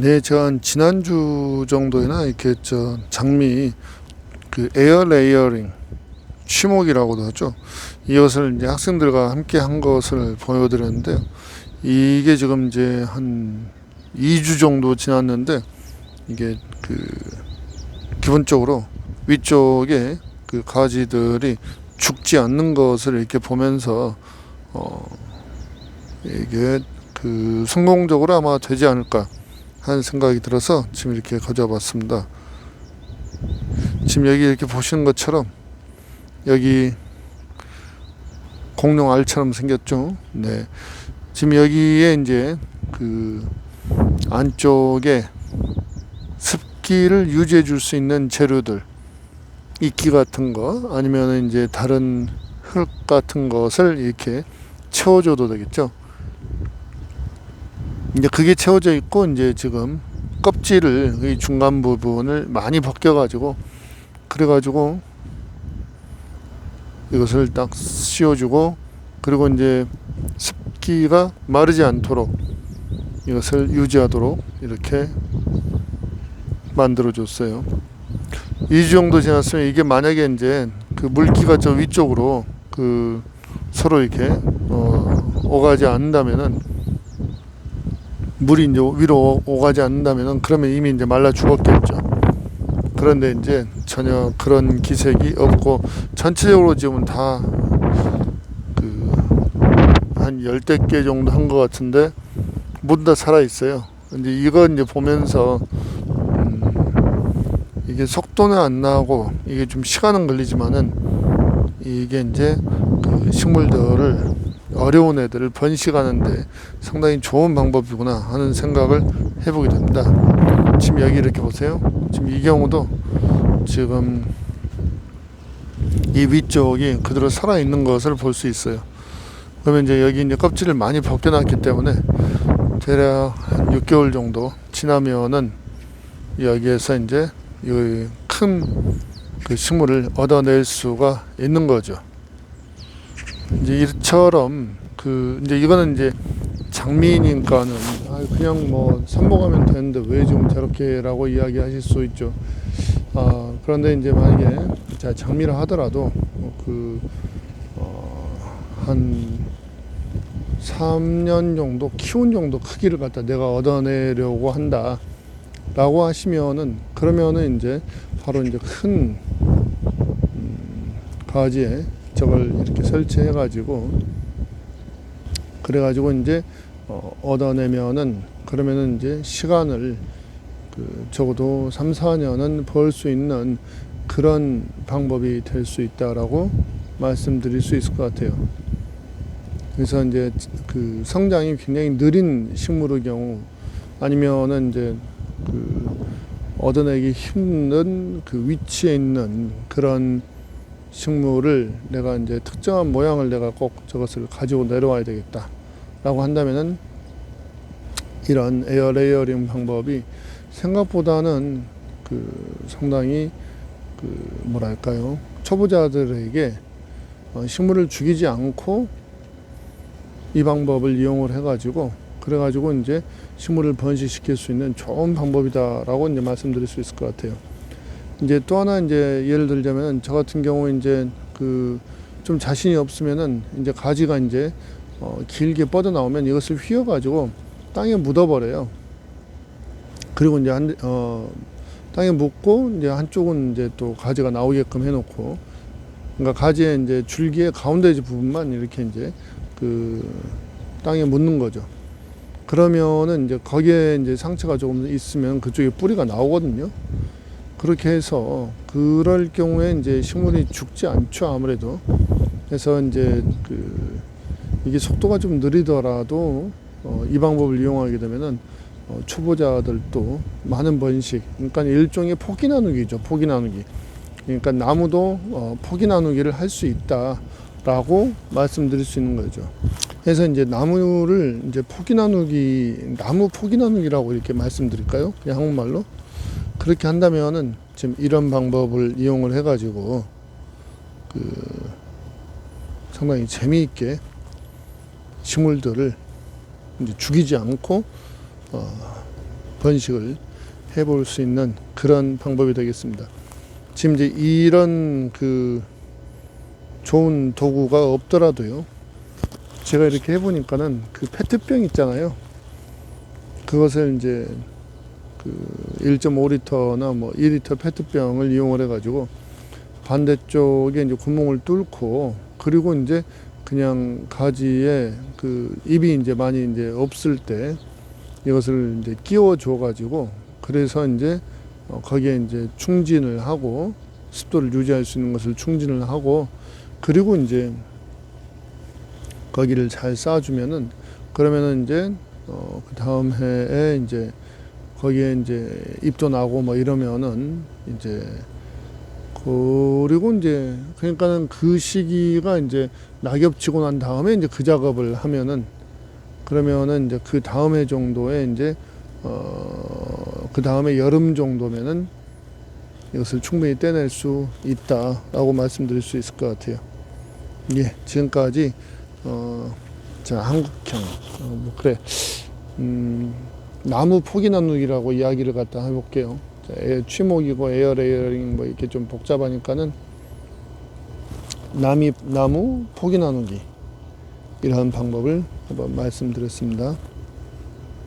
네, 한 지난주 정도에나 이렇게 저 장미 그 에어 레이어링 취목이라고도 하죠. 이것을 이제 학생들과 함께 한 것을 보여드렸는데요. 이게 지금 이제 한 2주 정도 지났는데 이게 그 기본적으로 위쪽에 그 가지들이 죽지 않는 것을 이렇게 보면서 어 이게 그 성공적으로 아마 되지 않을까 하는 생각이 들어서 지금 이렇게 가져와봤습니다. 지금 여기 이렇게 보시는 것처럼 여기 공룡 알처럼 생겼죠. 네. 지금 여기에 이제 그 안쪽에 습기를 유지해 줄 수 있는 재료들 이끼 같은 거 아니면 이제 다른 흙 같은 것을 이렇게 채워줘도 되겠죠. 이제 그게 채워져 있고 이제 지금 껍질을 이 중간 부분을 많이 벗겨 가지고 그래 가지고 이것을 딱 씌워주고 그리고 이제 습기가 마르지 않도록 이것을 유지하도록 이렇게 만들어 줬어요. 2주 정도 지났으면 이게 만약에 이제 그 물기가 저 위쪽으로 그 서로 이렇게 어, 오가지 않는다면은 물이 이제 위로 오- 오가지 않는다면은 그러면 이미 이제 말라 죽었겠죠. 그런데 이제 전혀 그런 기색이 없고 전체적으로 지금 다 그한 열대 개 정도 한 것 같은데 모두 다 살아 있어요. 근데 이거 이제 보면서 음 이게 속도는 안 나고 이게 좀 시간은 걸리지만은 이게 이제 그 식물들을 어려운 애들을 번식하는데 상당히 좋은 방법이구나 하는 생각을 해보게 됩니다. 지금 여기 이렇게 보세요. 지금 이 경우도 지금 이 위쪽이 그대로 살아 있는 것을 볼 수 있어요. 그러면 이제 여기 이제 껍질을 많이 벗겨놨기 때문에 대략 한 6개월 정도 지나면은 여기에서 이제 이큰그 식물을 얻어낼 수가 있는 거죠. 이제 이처럼 그 이제 이거는 이제 장미니까는 아 그냥 뭐 삽목하면 되는데 왜 지금 저렇게라고 이야기하실 수 있죠. 아 그런데 이제 만약에 자 장미를 하더라도 그, 그어한 3년 정도 키운 정도 크기를 갖다 내가 얻어내려고 한다 라고 하시면은 그러면은 이제 바로 이제 큰 음, 가지에 저걸 이렇게 설치해 가지고 그래 가지고 이제 어, 얻어내면은 그러면은 이제 시간을 그 적어도 3, 4년은 벌 수 있는 그런 방법이 될 수 있다라고 말씀드릴 수 있을 것 같아요. 그래서 이제 그 성장이 굉장히 느린 식물의 경우 아니면은 이제 그 얻어내기 힘든 그 위치에 있는 그런 식물을 내가 이제 특정한 모양을 내가 꼭 저것을 가지고 내려와야 되겠다 라고 한다면은 이런 에어 레이어링 방법이 생각보다는 그 상당히 그 뭐랄까요 초보자들에게 어, 식물을 죽이지 않고 이 방법을 이용을 해가지고 그래가지고 이제 식물을 번식시킬 수 있는 좋은 방법이다라고 이제 말씀드릴 수 있을 것 같아요. 이제 또 하나 이제 예를 들자면 저 같은 경우 이제 그 좀 자신이 없으면은 이제 가지가 이제 어 길게 뻗어 나오면 이것을 휘어 가지고 땅에 묻어 버려요. 그리고 이제 한, 어, 땅에 묻고 이제 한쪽은 이제 또 가지가 나오게끔 해놓고 그러니까 가지의 이제 줄기의 가운데 부분만 이렇게 이제 그 땅에 묻는 거죠. 그러면은 이제 거기에 이제 상처가 조금 있으면 그쪽에 뿌리가 나오거든요. 그렇게 해서 그럴 경우에 이제 식물이 죽지 않죠 아무래도. 그래서 이제 그 이게 속도가 좀 느리더라도 어, 이 방법을 이용하게 되면은 어, 초보자들도 많은 번식, 그러니까 일종의 포기 나누기죠. 포기 나누기. 그러니까 나무도 어, 포기 나누기를 할 수 있다라고 말씀드릴 수 있는 거죠. 그래서 이제 나무를 이제 포기 나누기, 나무 포기 나누기라고 이렇게 말씀드릴까요? 그냥 한국말로 그렇게 한다면은 지금 이런 방법을 이용을 해가지고 그 상당히 재미있게 식물들을 이제 죽이지 않고 어, 번식을 해볼 수 있는 그런 방법이 되겠습니다. 지금 이제 이런 그 좋은 도구가 없더라도요. 제가 이렇게 해보니까는 그 페트병 있잖아요. 그것을 이제 그 1.5리터나 뭐 2리터 페트병을 이용을 해가지고 반대쪽에 이제 구멍을 뚫고 그리고 이제 그냥 가지에 그 잎이 이제 많이 이제 없을 때 이것을 이제 끼워 줘 가지고 그래서 이제 어 거기에 이제 충진을 하고 습도를 유지할 수 있는 것을 충진을 하고 그리고 이제 거기를 잘 쌓아주면은 그러면은 이제 어 그 다음 해에 이제 거기에 이제 잎도 나고 뭐 이러면은 이제 그리고 이제 그러니까는 그 시기가 이제 낙엽 치고 난 다음에 이제 그 작업을 하면은 그러면은 이제 그 다음 해 정도에 이제 어그 다음에 여름 정도면은 이것을 충분히 떼낼 수 있다라고 말씀드릴 수 있을 것 같아요. 예, 지금까지 어, 자 한국형 어, 뭐 그래 음, 나무 포기 나누기라고 이야기를 갖다 해볼게요. 자, 에, 취목이고 에어 레이어링 뭐 이렇게 좀 복잡하니까는 나미 나무 포기 나누기 이러한 방법을 한번 말씀드렸습니다.